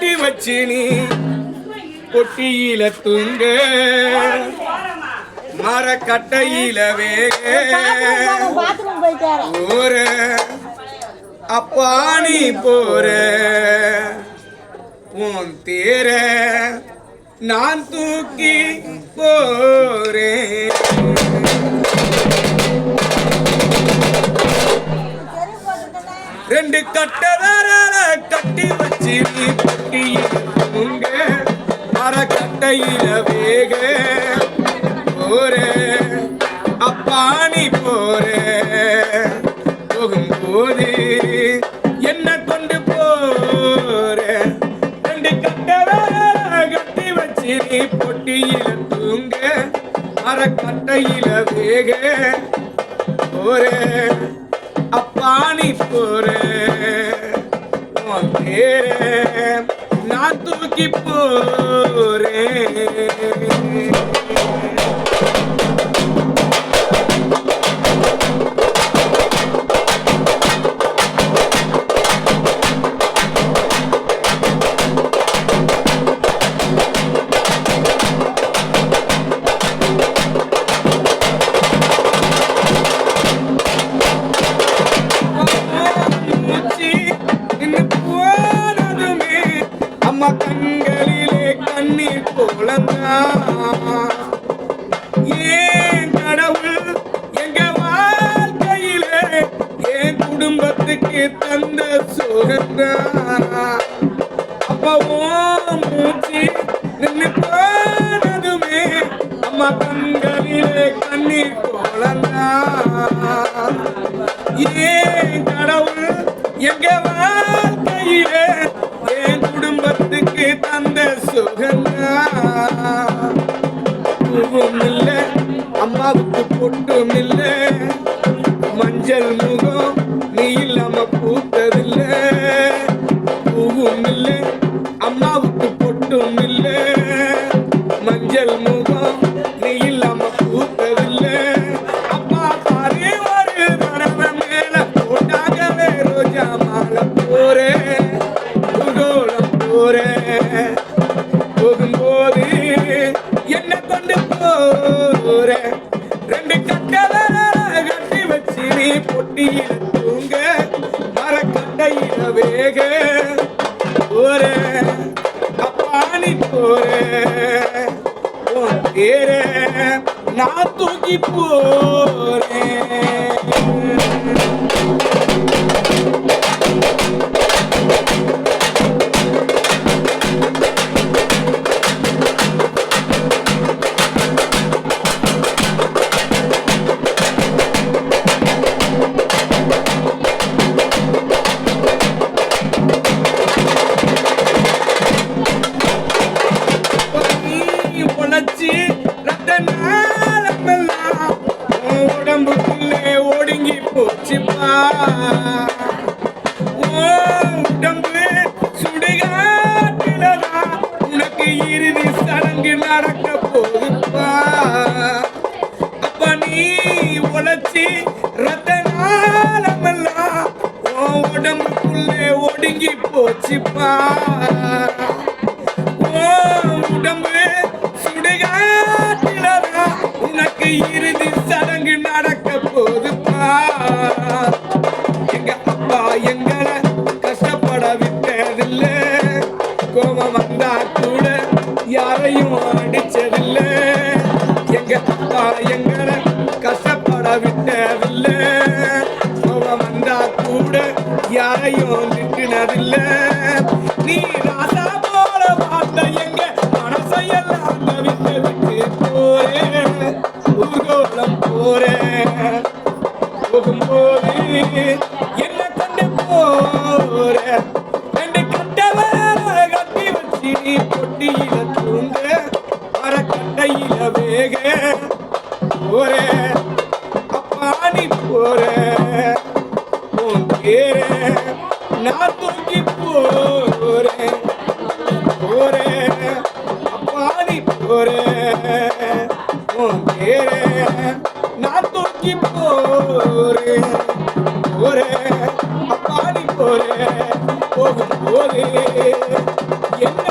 கட்டி வச்சு நீ பொட்டியில தூங்க. மரக்கட்டையில வேற அப்பா நீ போற. உன் தேர நான் தூக்கி போறேன். ரெண்டு கட்ட விரல கட்டி வச்சு நீ பொட்டியில தூங்க. மரக்கட்டையில வேக. போற அப்பா நீ போற போகும்போது என்ன கொண்டு போற ரெண்டு கட்ட விரல கட்டி வச்சு நீ பொட்டியில தூங்க. மரக்கட்டையில வேக. போற அப்பா நீ உன் பேர நான் தூக்கி போறேன் சுகந்தான் மூச்சு நின்னு போனதுமே அம்மா கண்களிலே கண்ணீர் போலந்தான் ஏன் கடவுள் எங்க வாழ்க்கையிலே என் குடும்பத்துக்கு தந்த சுகந்தா போகும்போது என்ன கொண்டு போற. ரெண்டு கட்டல கட்டி வச்சு நீ பொட்டியில தூங்க. மரக்கட்டையில வேக போற. அப்பா நீ போற. உன் பேர நான் தூக்கி போறேன். சுடுகாட்டுலதான் உனக்கு இறுதி சடங்கு நடக்க போகுப்பா அப்ப நீ உழைச்சி ரத்த நாளமெல்லாம் உடம்புக்குள்ளே ஒடுங்கி போச்சுப்பா. உடம்பு சுடுகாட்டிலதா உனக்கு இறுதி எங்க அப்பா கஷ்டப்பட விட்டதில்ல கோபம் வந்தா கூட யாரையும் திட்டினதில்ல. நீ ராசா போல பார்த்த எங்க மனசையெல்லாம் தவித்து விட்டு போற. அப்பா நீ போற. உன் பேர நான் தூக்கி போறேன் போறேன் அப்பா நீ போறேன் உன் பேர நான் தூக்கி போறேன் போறேன் அப்பா நீ போறேன் போகும்போது என்ன